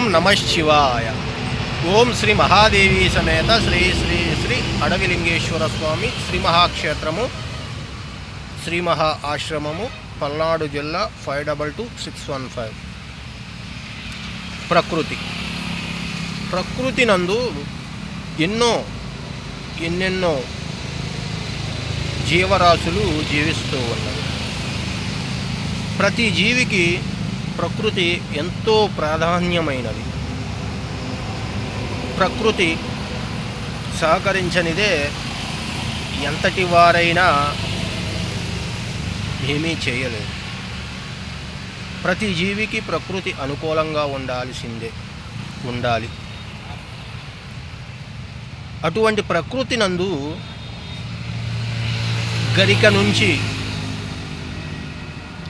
ఓం నమ శివాయ. ఓం శ్రీ మహాదేవి సమేత శ్రీ శ్రీ శ్రీ అడవిలింగేశ్వర స్వామి శ్రీ మహాక్షేత్రము శ్రీ మహా ఆశ్రమము పల్నాడు జిల్లా five double two six one five. ప్రకృతి. ప్రకృతి నందు ఎన్నో ఎన్నెన్నో జీవరాశులు జీవిస్తూ ఉన్నవి. ప్రతి జీవికి ప్రకృతి ఎంతో ప్రాధాన్యమైనది. ప్రకృతి సహకరించనిదే ఎంతటి వారైనా ఏమీ చేయలేదు. ప్రతి జీవికి ప్రకృతి అనుకూలంగా ఉండాల్సిందే ఉండాలి. అటువంటి ప్రకృతి నందు గరిక నుంచి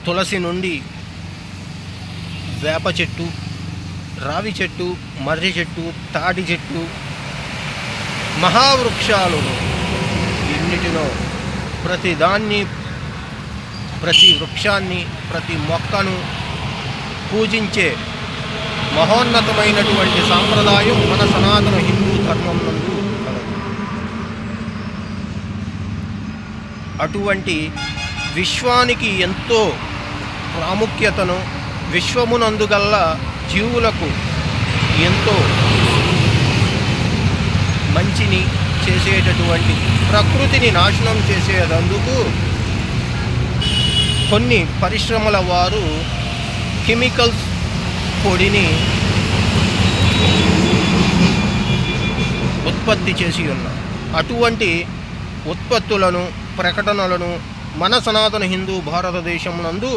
తులసి నుండి వేప చెట్టు రావి చెట్టు మర్రి చెట్టు తాటి చెట్టు మహావృక్షాలు ఎన్నిటినో ప్రతి దాన్ని ప్రతి వృక్షాన్ని ప్రతి మొక్కను పూజించే మహోన్నతమైనటువంటి సాంప్రదాయం మన సనాతన హిందూ ధర్మం నందు కలదు. అటువంటి విశ్వానికి ఎంతో ప్రాముఖ్యతను విశ్వమునందుగల్లా జీవులకు ఎంతో మంచిని చేసేటటువంటి ప్రకృతిని నాశనం చేసేటందుకు కొన్ని పరిశ్రమల వారు కెమికల్స్ పొడిని ఉత్పత్తి చేసి ఉన్నారు. అటువంటి ఉత్పత్తులను ప్రకటనలను మన సనాతన హిందూ భారతదేశం నందు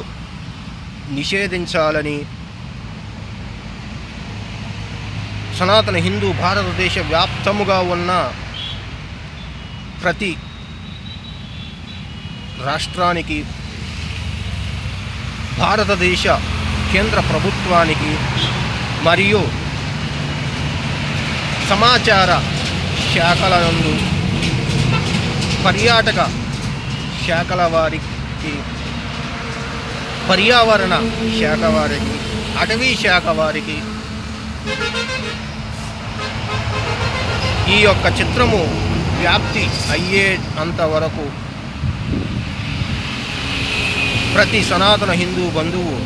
నిషేధించాలని సనాతన హిందూ భారతదేశ వ్యాప్తముగా ఉన్న ప్రతి రాష్ట్రానికి భారతదేశ కేంద్ర ప్రభుత్వానికి మరియు సమాచార శాఖల నందు పర్యాటక శాఖల వారికి పర్యావరణ శాఖ వారికి అటవీ శాఖ వారికి. ఈ యొక్క చిత్రము వ్యాప్తి అయ్యే అంతవరకు ప్రతి సనాతన హిందూ బంధువు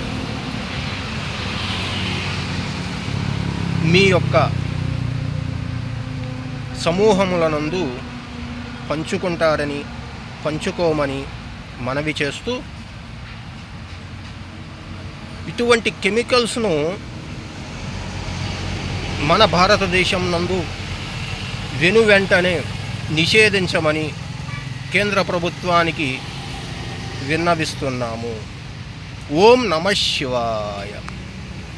మీ యొక్క సమూహములనందు పంచుకుంటారని పంచుకోమని మనవి చేస్తూ ఇటువంటి కెమికల్స్ను మన భారతదేశం నందు వెను వెంటనే నిషేధించమని కేంద్ర ప్రభుత్వానికి విన్నవిస్తున్నాము. ఓం నమ శివాయ.